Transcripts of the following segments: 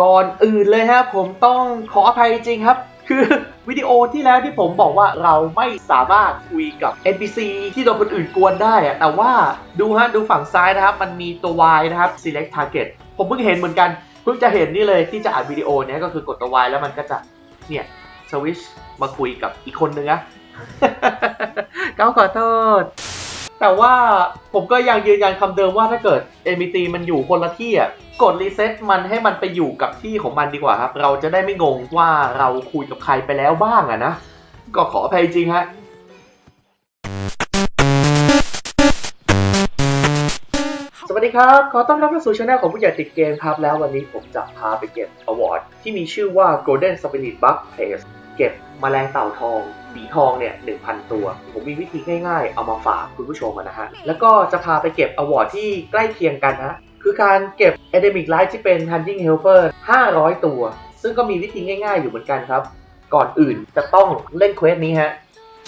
ก่อนอื่นเลยฮะผมต้องขออภัยจริงครับ คือวิดีโอที่แล้วที่ผมบอกว่าเราไม่สามารถคุยกับ NPC ที่โดนคนอื่นกวนได้อะแต่ว่าดูฮะดูฝั่งซ้ายนะครับ มันมีตัว Y นะครับ select target ผมเพิ่งเห็นเหมือนกัน เพิ่งจะเห็นนี่เลยที่จะอัดวิดีโอเนี้ยก็คือกดตัว Y แล้วมันก็จะเนี่ยสวิชมาคุยกับอีกคนนึงนะก้าวขอโทษ แต่ว่าผมก็ยังยืนยันคำเดิมว่าถ้าเกิด NPC มันอยู่คนละที่อะกดรีเซ็ตมันให้มันไปอยู่กับที่ของมันดีกว่าครับ เราจะได้ไม่งงว่าเราคุยกับใครไปแล้วบ้างอะนะ ก็ขออภัยจริงฮะสวัสดีครับ ขอต้อนรับเข้าสู่ช่องของผู้ใหญ่ติดเกมครับ แล้ววันนี้ผมจะพาไปเก็บอวอร์ดที่มีชื่อว่า Golden Spirit Bug Place เก็บมแมลงเต่าทอง สีทองเนี่ย1,000 ตัว ผมมีวิธีง่ายๆ เอามาฝากคุณผู้ชมอะนะฮะ แล้วก็จะพาไปเก็บอวอร์ดที่ใกล้เคียงกันนะ คือการเก็บ Endemic Life ที่เป็น Hunting Helper 500 ตัว ซึ่งก็มีวิธีง่ายๆ อยู่เหมือนกันครับ ก่อนอื่นจะต้องเล่นเควสนี้ฮะ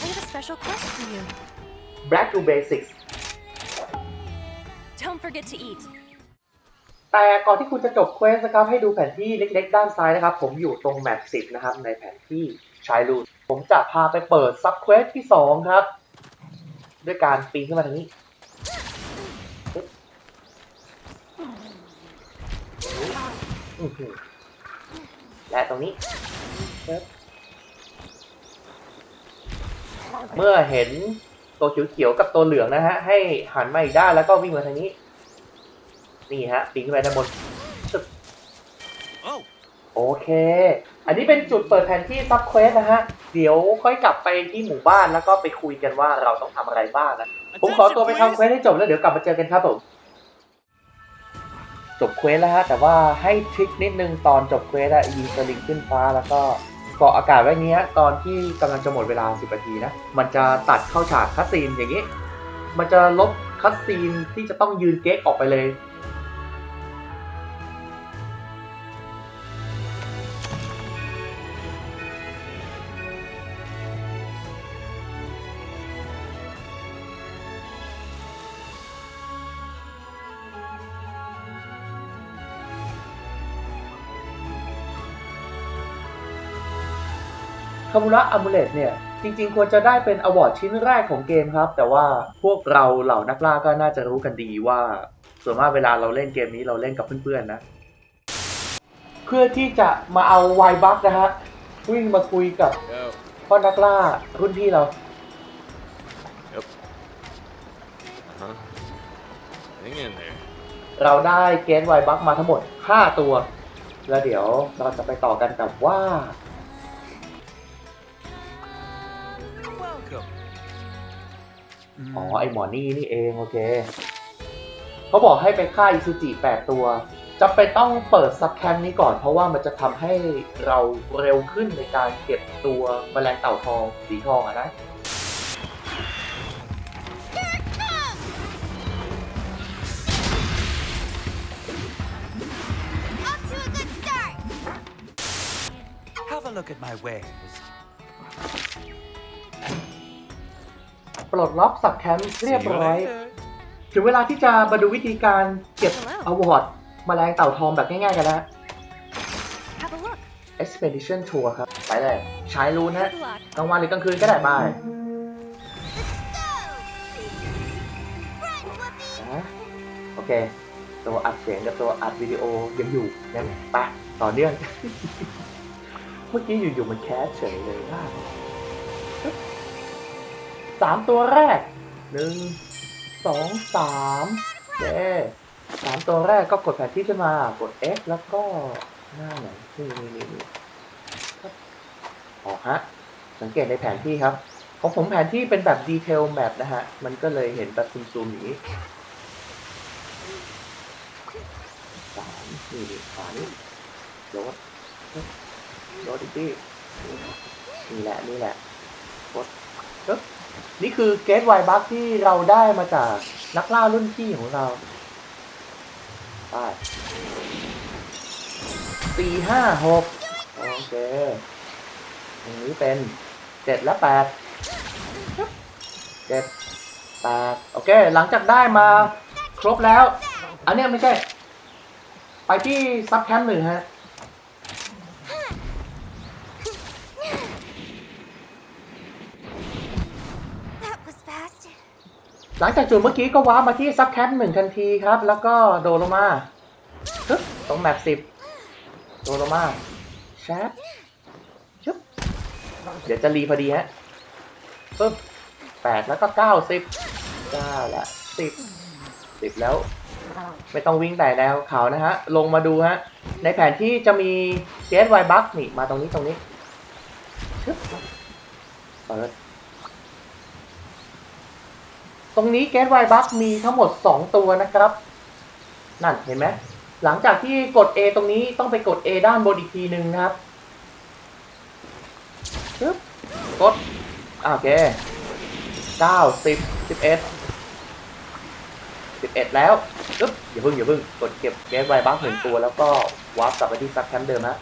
I have a special quest for you. Back to Basics Don't forget to eat. แต่ก่อนที่คุณจะจบเควสนะครับให้ดูแผนที่เล็กๆ ด้านซ้ายนะครับ ผมอยู่ตรงแมป10 นะครับ ในแผนที่ ชายลูนผมจะพาไปเปิดซับเควสที่2ครับ ด้วยการปีนขึ้นมาทางนี้และตรงนี้ เมื่อเห็นตัวเขียวๆกับตัวเหลืองนะฮะ ให้หันมาอีกด้านแล้วก็วิ่งมาทางนี้ นี่ฮะปีนขึ้นไปด้านบน โอเค อันนี้เป็นจุดเปิดแผนที่ซับเควสนะฮะ เดี๋ยวค่อยกลับไปที่หมู่บ้านแล้วก็ไปคุยกันว่าเราต้องทำอะไรบ้างนะ ผมขอตัวไปทำเควสให้จบแล้วเดี๋ยวกลับมาเจอกันครับผม จบเควสแล้วฮะ แต่ว่าให้ทริคนิดนึงตอนจบเควสอะยิงสลิงขึ้นฟ้าแล้วก็เกาะอากาศไว้เนี้ยตอนที่กำลังจะหมดเวลา 10นาทีนะ มันจะตัดเข้าฉากคัสซีนอย่างนี้ มันจะลบคัสซีนที่จะต้องยืนเก๊กออกไปเลย คามูระอัมูเลตเนี่ยจริงๆ ควรจะได้เป็นอวอร์ดชิ้นแรกของเกมครับ แต่ว่าพวกเราเหล่านักล่าก็น่าจะรู้กันดีว่า ส่วนมากเวลาเราเล่นเกมนี้เราเล่นกับเพื่อนๆนะ เพื่อที่จะมาเอาไวบัคนะฮะ วิ่งมาคุยกับ Yo. พ่อนักล่ารุ่นพี่เรา Uh-huh. Hang in there. เราได้เกสไวบัคมาทั้งหมด 5 ตัว แล้วเดี๋ยวเราจะไปต่อกันกับว่า Welcome. อ๋อ ไอหมอนี่นี่เองโอเค เขาบอกให้ไปฆ่าอิซูจิ8ตัวจะเป็นต้องเปิดซับแคมป์นี้ก่อน เพราะว่ามันจะทำให้เราเร็วขึ้นในการเก็บตัวแมลงเต่าทองสีทองอะนะ ปลดล็อกสับแคมป์เรียบ See you ร้อย later. ถึงเวลาที่จะมาดูวิธีการเก็บ Hello. อวอร์ดแมลงเต่าทองแบบง่ายๆกันนะ Have a look. Expedition Tour ครับ ไปเลยใช้รูนะ Good luck. กลางวันหรือกลางคืนก็ได้ไป Let's go. Run, Whoopi. นะโอเค ตัวอัดเสียงกับตัวอัดวิดีโอยังอยู่ยังไปต่อเนื่อง เมื่อกี้อยู่ๆมันแคสเฉยเลยว่า สามตัวแรกหนึ่งสองสามเคสามตัวแรกก็กดแผนที่ขึ้นมากด X แล้วก็หน้าไหนนี่นี่นี่ครับอ๋อฮะสังเกตในแผนที่ครับของผมแผนที่เป็นแบบดีเทลแมปนะฮะ มันก็เลยเห็นแบบซูมๆอย่างนี้สามนี่ดิขวานี่รถรถอีกที่นี่แหละ นี่แหละกดปึ๊บ นี่คือเกตไวบัคที่เราได้มาจากนักล่ารุ่นพี่ของเราไปสี่ห้าหกโอเคตรงนี้เป็นเจ็ดและแปดเจ็ดแปดโอเค หลังจากได้มาครบแล้ว อันนี้ไม่ใช่ ไปที่ซับแคมป์หนึ่งฮะ หลังจากจุดเมื่อกี้ก็ว้ามาที่ซับแคปหนึ่งทันทีครับ แล้วก็โดลงมาปึ๊บตรงแมปสิบโดลงมาแชปชึบเดี๋ยวจะรีพอดีฮะปึ๊บแปดแล้วก็เก้าสิบเก้าละสิบสิบแล้ว ไม่ต้องวิ่งแต่แนวเขานะฮะ ลงมาดูฮะ ในแผนที่จะมีเกสไวบัคนี่ มาตรงนี้ตรงนี้ชึบเปิด ตรงนี้เกตไวบัคมีทั้งหมด 2 ตัวนะครับ นั่นเห็นไหมหลังจากที่กด A ตรงนี้ต้องไปกด A ด้านบนอีกทีหนึ่งนะครับปึ๊บกดโอเคเก้าสิบสิบเอ็ดสิบเอ็ดแล้วปึ๊บอย่าเพิ่งอย่าเพิ่งกดเก็บเกตไวบัคหนึ่งตัวแล้วก็วาร์ปกลับไปที่ซับแคมป์เดิมฮะ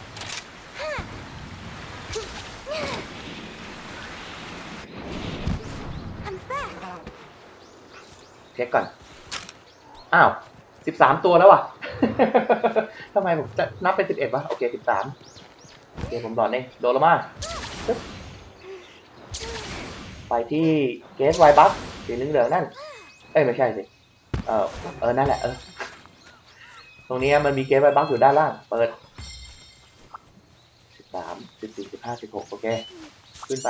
I'm back. เช็คก่อน อ้าวสิบสามตัวแล้วว่ะทำไมผมจะนับเป็นสิบเอ็ดวะ โอเคสิบสามโอเคผมดอนเองโดนล้วมาไปที่เกสไวบัคสีเหลืองๆนั่น เอ้ยไม่ใช่สิ เออเออนั่นแหละเออ ตรงนี้มันมีเกสไวบัคอยู่ด้านล่าง เปิดสิบสามสิบสี่สิบห้าสิบหกโอเค ขึ้นไป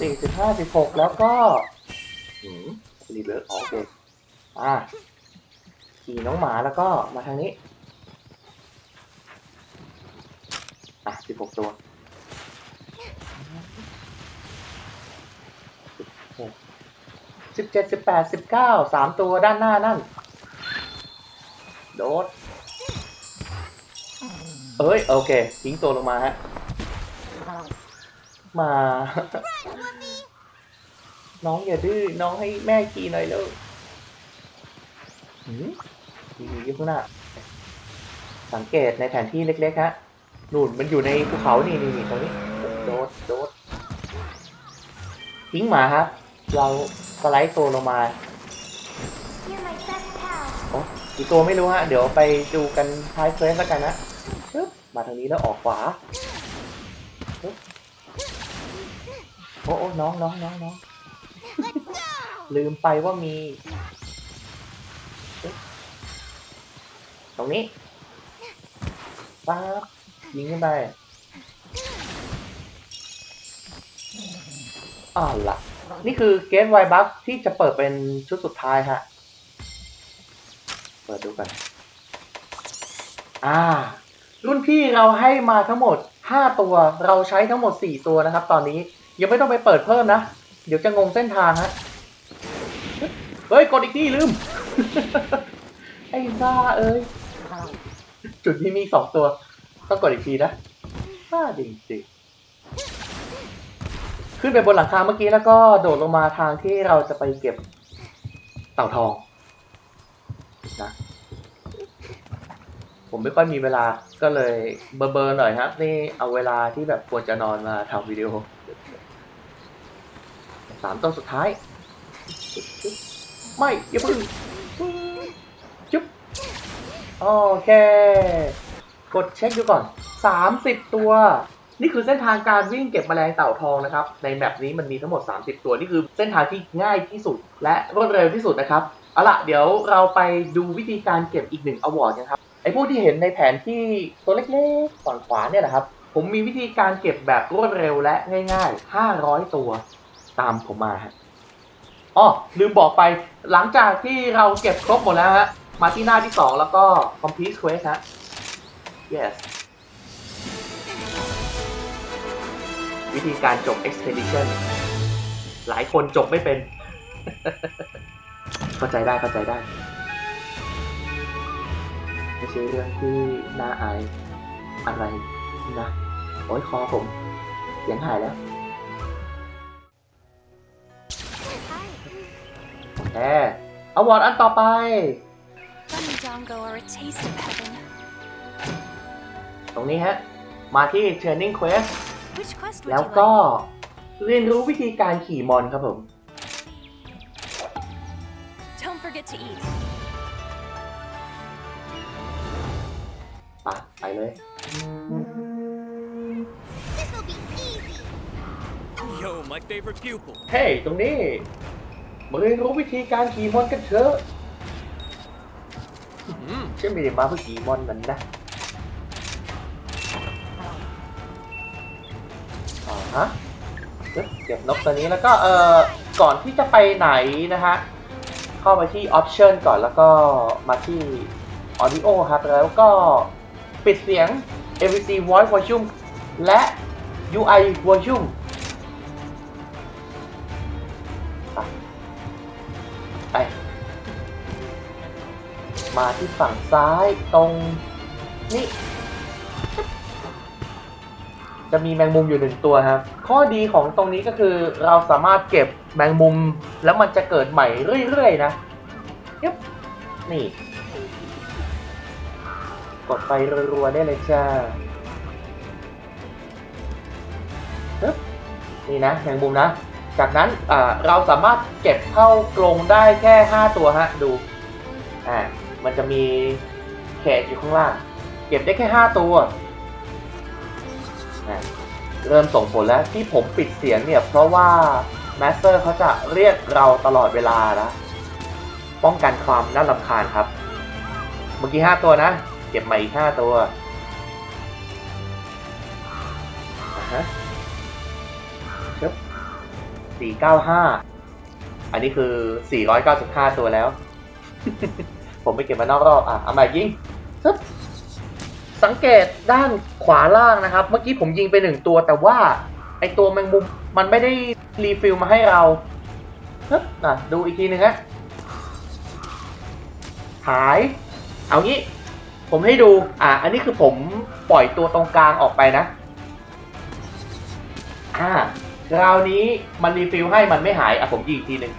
สิบสี่สิบห้าสิบหกแล้วก็หืมรีเวิร์สโอเคอ่าขี่น้องหมาแล้วก็มาทางนี้ อะสิบหกตัวสิบเจ็ดสิบแปดสิบเก้าสามตัวด้านหน้านั่น โดด เอ้ย โอเค ทิ้งตัวลงมาฮะ มา น้องอย่าดื้อ น้องให้แม่ขี่หน่อยเร็วหืมมีอยู่ข้างหน้า สังเกตในแผนที่เล็กๆฮะนู่นมันอยู่ในภูเขานี่นี่ตรงนี้ โดดโดดทิ้งหมาครับ เราสไลด์ตัวลงมาโอ้อีกตัวไม่รู้ฮะ เดี๋ยวไปดูกันท้ายเฟสแล้วกันนะปึ๊บมาทางนี้แล้วออกขวาปึ๊บโอ้โอ้น้องน้องน้องน้อง ลืมไปว่ามี ตรงนี้ป๊าบยิงขึ้นไปอ้าล่ะ นี่คือเกมไวบัคที่จะเปิดเป็นชุดสุดท้ายฮะ เปิดดูกัน อ่า รุ่นพี่เราให้มาทั้งหมด 5 ตัว เราใช้ทั้งหมด 4 ตัวนะครับ ตอนนี้ยังไม่ต้องไปเปิดเพิ่มนะ เดี๋ยวจะงงเส้นทางฮะ เฮ้ย กดอีกที่ลืม ไอ้บ้าเอ้ย จุดที่มีสองตัว ต้องกดอีกทีนะบ้าจริงจริงๆขึ้นไปบนหลังคาเมื่อกี้แล้วก็โดดลงมาทางที่เราจะไปเก็บเต่าทองนะผมไม่ค่อยมีเวลาก็เลยเบอร์เบอร์หน่อยครับ นี่เอาเวลาที่แบบควรจะนอนมาทำวิดีโอสามตัวสุดท้าย ไม่อย่าพึ่งจุ๊บโอเค กดเช็คดูก่อน 30 ตัว นี่คือเส้นทางการวิ่งเก็บแมลงเต่าทองนะครับ ในแมปนี้มันมีทั้งหมด 30 ตัว นี่คือเส้นทางที่ง่ายที่สุด และรวดเร็วที่สุดนะครับ เอาล่ะ เดี๋ยวเราไปดูวิธีการเก็บอีกหนึ่งอวอร์ดกันครับ ไอ้พวกที่เห็นในแผนที่ตัวเล็กๆฝั่งขวาเนี่ยแหละครับ ผมมีวิธีการเก็บแบบรวดเร็วและง่าย ๆ 500 ตัว ตามผมมาฮะ อ๋อลืมบอกไป หลังจากที่เราเก็บครบหมดแล้วฮะ มาที่หน้าที่2แล้วก็ complete quest ฮะ yes วิธีการจบ expedition หลายคนจบไม่เป็น เข้าใจได้เข้าใจได้ไม่ใช่เรื่องที่น่าอายอะไรนะ โอ้ยคอผมเสียงหายแล้ว แหมอวอร์ดอันต่อไป Fun and Dongo are a taste of heaven. ตรงนี้ฮะ มาที่ Training Quest Which quest would แล้ว you ก็ like? เรียนรู้วิธีการขี่มอนครับผม Don't forget to eat. อะไปเลย This'll be easy. Yo, my my favorite pupil. เฮ้ยตรงนี้ มาเรียนรู้วิธีการขี่มอนกันเถอะ Hmm. ฉันไม่ได้มาเพื่อขี่มอนมันนะอ่าฮะเอ๊ะเก็บนกตัวนี้แล้วก็เอ่อก่อนที่จะไปไหนนะฮะ เข้าไปที่ Option ก่อนแล้วก็มาที่ Audio ครับแล้วก็ปิดเสียง MVC Voice Volume และ UI Volume มาที่ฝั่งซ้ายตรงนี่ จะมีแมงมุมอยู่หนึ่งตัวครับ ข้อดีของตรงนี้ก็คือเราสามารถเก็บแมงมุมแล้วมันจะเกิดใหม่เรื่อยๆนะยับนี่ กดไปรัวๆได้เลยจ้าปึ๊บนี่นะแมงมุมนะ จากนั้นเราสามารถเก็บเข้ากรงได้แค่ 5 ตัวฮะ ดู อ่า มันจะมีเขตอยู่ข้างล่าง เก็บได้แค่ 5 ตัวอ่าเริ่มส่งผลแล้วที่ผมปิดเสียงเนี่ย เพราะว่าแมสเตอร์เขาจะเรียกเราตลอดเวลานะป้องกันความน่ารำคาญครับ เมื่อกี้ 5 ตัวนะ เก็บมาอีก 5 ตัวอ่าฮะชึบ495 อันนี้คือ 495 ตัวแล้ว ผมไปเก็บมานอกรอบอะเอามายิงซึบสังเกตด้านขวาล่างนะครับ เมื่อกี้ผมยิงไปหนึ่งตัวแต่ว่าไอตัวแมงมุมมันไม่ได้รีฟิลมาให้เราซึบอะดูอีกทีหนึ่งฮะหาย เอางี้ ผมให้ดู อะ อันนี้คือผมปล่อยตัวตรงกลางออกไปนะ อ่าคราวนี้มันรีฟิลให้มันไม่หาย อะผมยิงอีกทีหนึ่ง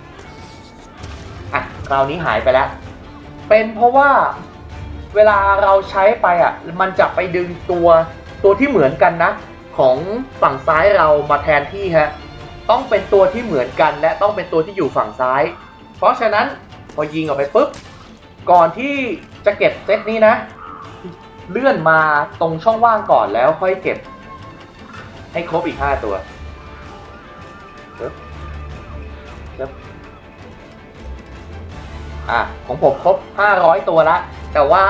อะคราวนี้หายไปแล้ว เป็นเพราะว่าเวลาเราใช้ไปอะ มันจะไปดึงตัวตัวที่เหมือนกันนะ ของฝั่งซ้ายเรามาแทนที่ฮะต้องเป็นตัวที่เหมือนกัน และต้องเป็นตัวที่อยู่ฝั่งซ้าย เพราะฉะนั้นพอยิงออกไปปุ๊บก่อนที่จะเก็บเซตนี้นะ เลื่อนมาตรงช่องว่างก่อนแล้วค่อยเก็บ ให้ครบอีก5ตัวปึ๊บปึ๊บ อะของผมครบ 500 ตัวละ แต่ว่า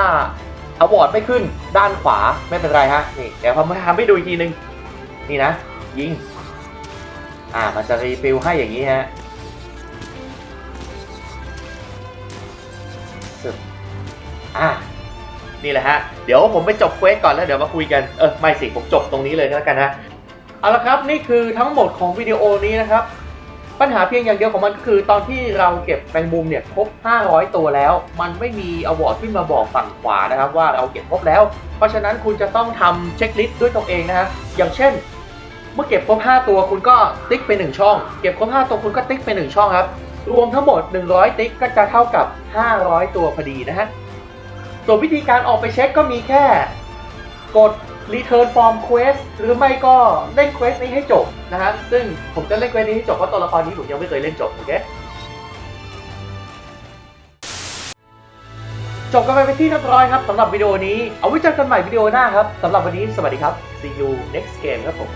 อวอร์ดไม่ขึ้นด้านขวาไม่เป็นไรฮะนี่เดี๋ยวผมทำให้ดูอีกทีนึง นี่นะ ยิง อ่ามันจะรีฟิลให้อย่างนี้ฮะอะนี่แหละฮะ เดี๋ยวผมไปจบเควสก่อนแล้วเดี๋ยวมาคุยกัน เออไม่สิ ผมจบตรงนี้เลยแล้วกันนะเอาละครับ นี่คือทั้งหมดของวิดีโอนี้นะครับ ปัญหาเพียงอย่างเดียวของมันก็คือ ตอนที่เราเก็บแมงมุมเนี่ยครบ 500 ตัวแล้ว มันไม่มีอวอร์ดขึ้นมาบอกฝั่งขวานะครับ ว่าเราเก็บครบแล้ว เพราะฉะนั้นคุณจะต้องทำเช็คลิสต์ด้วยตัวเองนะฮะอย่างเช่น เมื่อเก็บครบ 5 ตัวคุณก็ติ๊กไป 1 ช่อง เก็บครบ 5 ตัวคุณก็ติ๊กไป 1 ช่องครับ รวมทั้งหมด 100 ติ๊กก็จะเท่ากับ 500 ตัวพอดีนะฮะส่วนวิธีการออกไปเช็คก็มีแค่ กด Return from Quest หรือไม่ก็เล่น Quest นี้ให้จบนะฮะซึ่งผมจะเล่น Quest นี้ให้จบเพราะตัวละครนี้ผมยังไม่เคยเล่นจบโอเคจบกันไปเป็นที่เรียบร้อยครับสำหรับวิดีโอนี้ เอาไว้เจอกันใหม่วิดีโอหน้าครับสำหรับวันนี้สวัสดีครับ see you next game ครับผม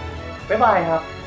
บ๊ายบายครับ